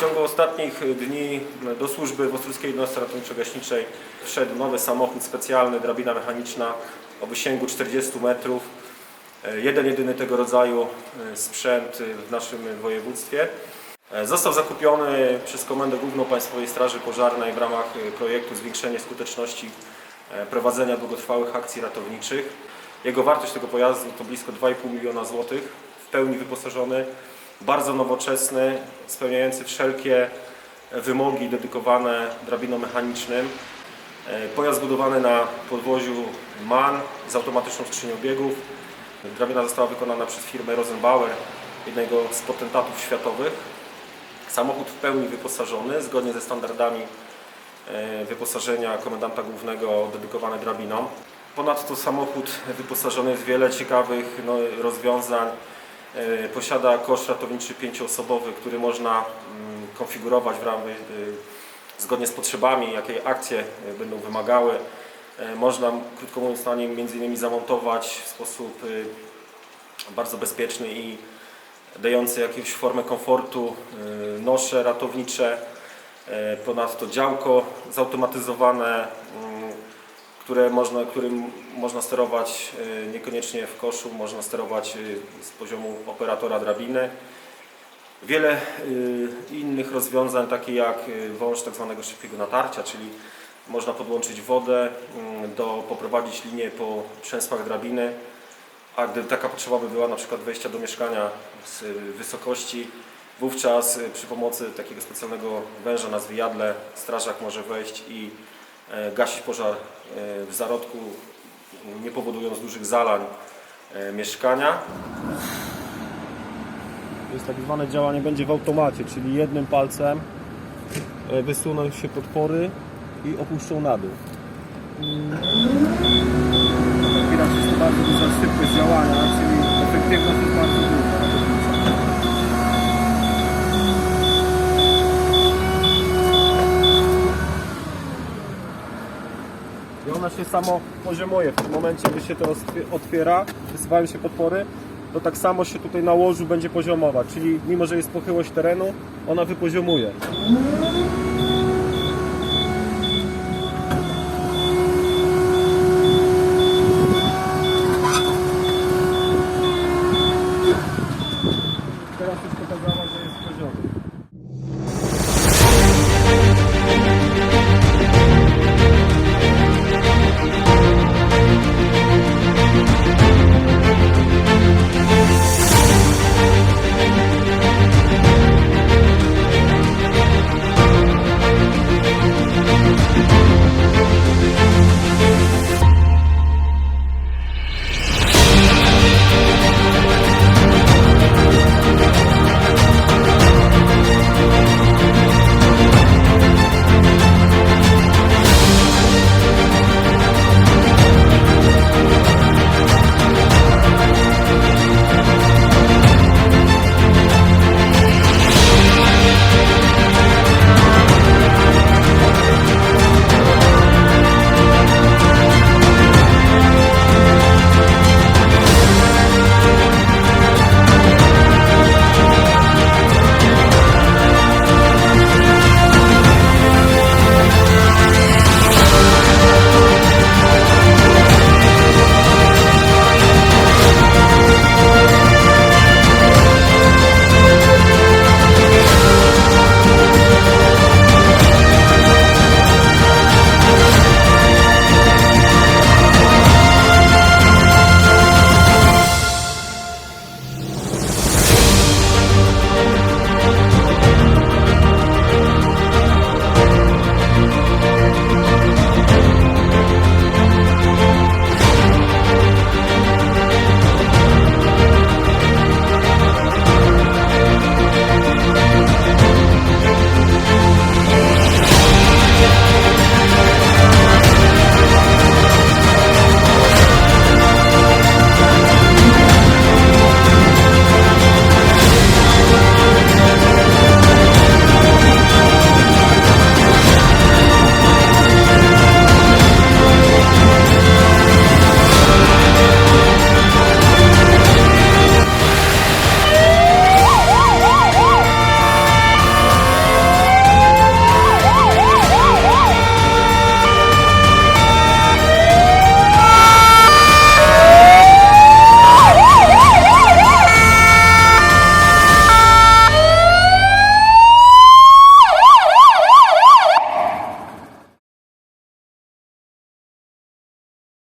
W ciągu ostatnich dni do służby w Ostruckiej Jednostce Ratowniczo-Gaśniczej wszedł nowy samochód specjalny, drabina mechaniczna o wysięgu 40 metrów. E, Jeden jedyny tego rodzaju e, sprzęt e, w naszym województwie. Został zakupiony przez Komendę Główną Państwowej Straży Pożarnej w ramach projektu Zwiększenie skuteczności prowadzenia długotrwałych akcji ratowniczych. Jego wartość tego pojazdu to blisko 2,5 miliona złotych, w pełni wyposażony, bardzo nowoczesny, spełniający wszelkie wymogi dedykowane drabinom mechanicznym. E, Pojazd zbudowany na podwoziu MAN z automatyczną skrzynią biegów. Drabina została wykonana przez firmę Rosenbauer, jednego z potentatów światowych. Samochód w pełni wyposażony, zgodnie ze standardami e, wyposażenia komendanta głównego dedykowany drabinom. Ponadto samochód wyposażony jest w wiele ciekawych no, rozwiązań. E, Posiada kosz ratowniczy pięcioosobowy, który można mm, konfigurować w ramach, e, zgodnie z potrzebami, jakie akcje e, będą wymagały. Można, krótko mówiąc, na nim między innymi zamontować w sposób bardzo bezpieczny i dający jakąś formę komfortu nosze ratownicze. Ponadto działko zautomatyzowane, mm, które można, którym można sterować e, niekoniecznie w koszu, można sterować e, z poziomu operatora drabiny. Wiele y, innych rozwiązań, takie jak y, wąż tak zwanego szybkiego natarcia, czyli można podłączyć wodę, mm, do, poprowadzić linię po przęsłach drabiny, a gdy taka potrzeba by była na przykład wejścia do mieszkania z y, wysokości, wówczas y, przy pomocy takiego specjalnego węża na zwijadle strażak może wejść i gasić pożar e, w zarodku, nie powodując dużych zalań e, mieszkania. jest tak zwane działanie będzie w automacie, czyli jednym palcem e, wysuną się podpory i opuszczą na dół. Jak widać jest to bardzo duża szybkość działania, czyli efektywność jest bardzo duża. I ona się samo poziomuje. W tym momencie, gdy się to otwie- otwiera, wysuwają się podpory, to tak samo się tutaj na łożu będzie poziomować. Czyli mimo, że jest pochyłość terenu, ona wypoziomuje.